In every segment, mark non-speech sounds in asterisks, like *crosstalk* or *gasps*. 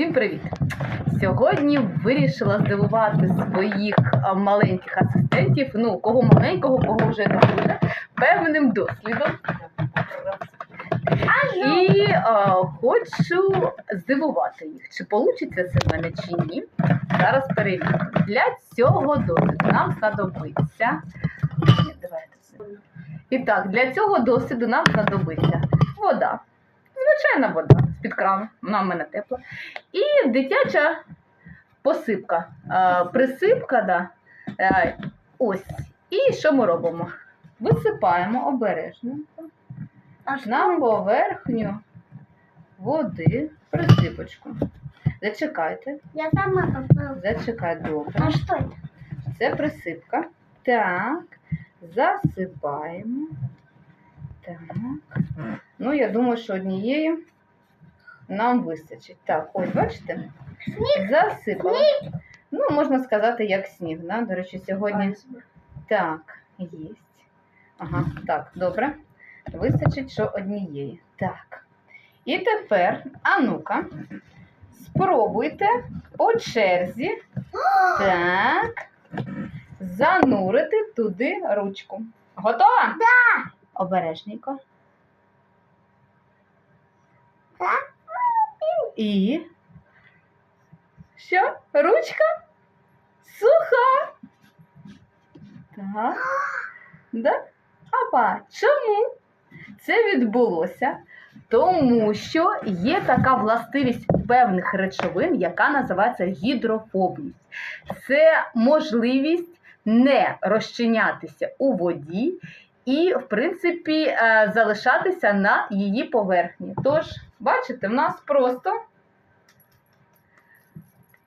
Всім привіт! Сьогодні вирішила здивувати своїх маленьких асистентів, ну кого маленького, кого вже не дуже, певним дослідом. І а, хочу здивувати їх, чи вийде це в мене чи ні. Зараз перевірю. Для цього досвіду нам знадобиться. І так, для цього досвіду нам знадобиться вода. Звичайна вода з-під крану, вона в мене тепла. І дитяча посипка, е, присипка, да. Е, ось. І що ми робимо? Висипаємо обережно на поверхню води присипочку. Зачекайте, Я сама попала. зачекай добре. А что это? Це присипка. Так, засипаємо. Так. Ну, я думаю, що однієї нам вистачить. Так, ось, бачите? Засипала. Ну, можна сказати, як сніг. Да? До речі, сьогодні. Так, є. Ага, так, добре. Вистачить, що однієї. Так. І тепер, а ну-ка, спробуйте по черзі. *gasps* Так. Занурити туди ручку. Готова? Да. Обережненько. І. Що? Ручка? Суха. Так. Да? Апа, чому це відбулося? Тому що є така властивість певних речовин, яка називається гідрофобність. Це можливість не розчинятися у воді і, в принципі, е, залишатися на її поверхні. Тож, бачите, в нас просто,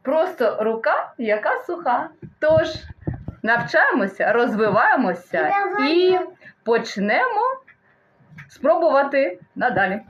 просто рука, яка суха. Тож, навчаємося, розвиваємося і почнемо спробувати надалі.